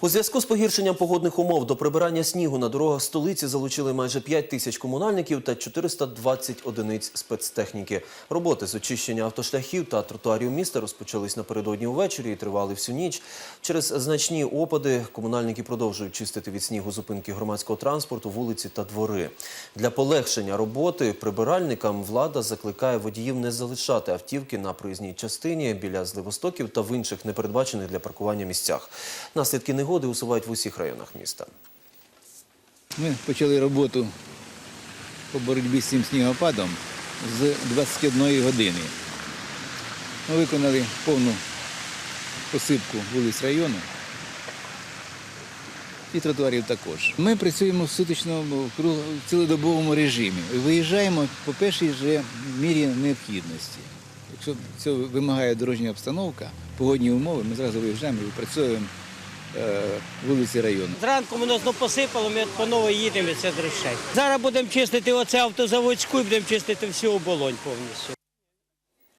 У зв'язку з погіршенням погодних умов до прибирання снігу на дорогах столиці залучили майже 5 тисяч комунальників та 420 одиниць спецтехніки. Роботи з очищення автошляхів та тротуарів міста розпочались напередодні увечері і тривали всю ніч. Через значні опади комунальники продовжують чистити від снігу зупинки громадського транспорту, вулиці та двори. Для полегшення роботи прибиральникам влада закликає водіїв не залишати автівки на проїзній частині біля зливостоків та в інших непередбачених для паркування місцях. Наслідки негоди усувають в усіх районах міста. Ми почали роботу по боротьбі з цим снігопадом з 21 години. Ми виконали повну посипку вулиць району і тротуарів також. Ми працюємо в сутичному кру- цілодобовому режимі. Виїжджаємо по першій же мірі необхідності. Якщо це вимагає дорожня обстановка, погодні умови, ми зразу виїжджаємо і е, вулиці району. Зранку воно знов посипало, ми по новій їдемо і це дрищать. Зараз будемо чистити оце автозаводську і будемо чистити всю оболонь повністю.